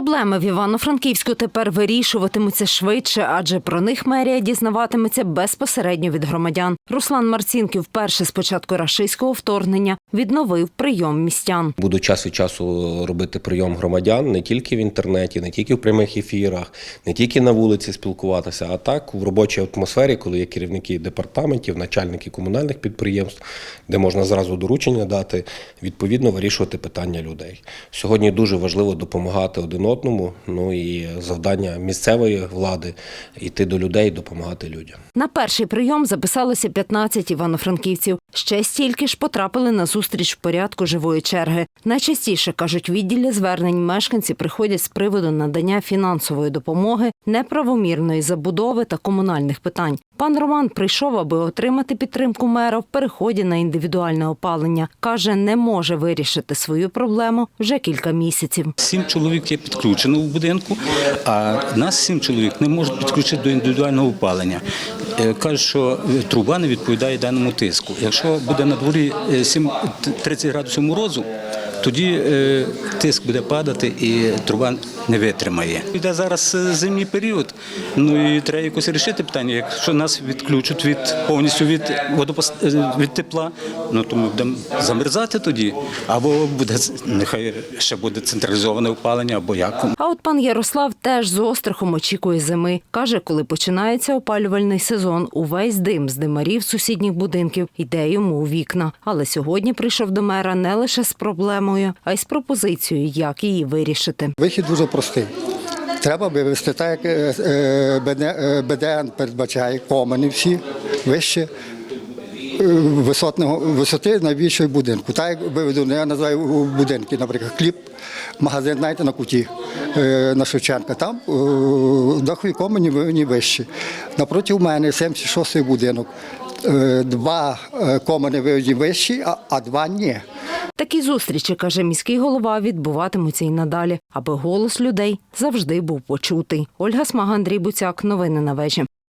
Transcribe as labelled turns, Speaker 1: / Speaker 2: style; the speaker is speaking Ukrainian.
Speaker 1: Проблеми в Івано-Франківську тепер вирішуватимуться швидше, адже про них мерія дізнаватиметься безпосередньо від громадян. Руслан Марцінків вперше з початку рашистського вторгнення відновив прийом містян.
Speaker 2: Буду час від часу робити прийом громадян не тільки в інтернеті, не тільки в прямих ефірах, не тільки на вулиці спілкуватися, а так в робочій атмосфері, коли є керівники департаментів, начальники комунальних підприємств, де можна зразу доручення дати, відповідно вирішувати питання людей. Сьогодні дуже важливо допомагати один одному. Ну і завдання місцевої влади йти до людей, допомагати людям.
Speaker 1: На перший прийом записалося 15 івано-франківців. Ще стільки ж потрапили на зустріч в порядку живої черги. Найчастіше кажуть, відділі звернень мешканці приходять з приводу надання фінансової допомоги, неправомірної забудови та комунальних питань. Пан Роман прийшов, аби отримати підтримку мера в переході на індивідуальне опалення. каже, не може вирішити свою проблему вже кілька місяців.
Speaker 3: Сім чоловік є підключено в будинку, а нас сім чоловік не можуть підключити до індивідуального опалення. Е, Кажуть, що труба не відповідає даному тиску. Якщо буде на дворі е, 7 30 градусів морозу, тоді е, тиск буде падати і труба не витримає. Йде зараз е, зимній період. Ну і треба якось рішити питання. Якщо нас відключать від повністю від водопос... е, від тепла, ну то ми будемо замерзати тоді, або буде нехай ще буде централізоване опалення, або як.
Speaker 1: А от пан Ярослав теж з острахом очікує зими. Каже, коли починається опалювальний сезон, увесь дим з димарів сусідніх будинків йде йому у вікна. Але сьогодні прийшов до мера не лише з проблемою, а й з пропозицією, як її вирішити.
Speaker 4: Вихід дуже простий. Треба вивести так, як е, е, БД- е, БДН передбачає комини всі вище висотного, висоти найбільшої будинку. Так як виведено, я називаю будинки, наприклад, хліб, магазин, знаєте, на куті на Шевченка. Там дахові комені виведені вищі. Напроти мене 76-й будинок. Два комини виведені вищі, а два ні.
Speaker 1: Такі зустрічі, каже міський голова, відбуватимуться й надалі, аби голос людей завжди був почутий. Ольга Смага, Андрій Буцяк. Новини на вежі.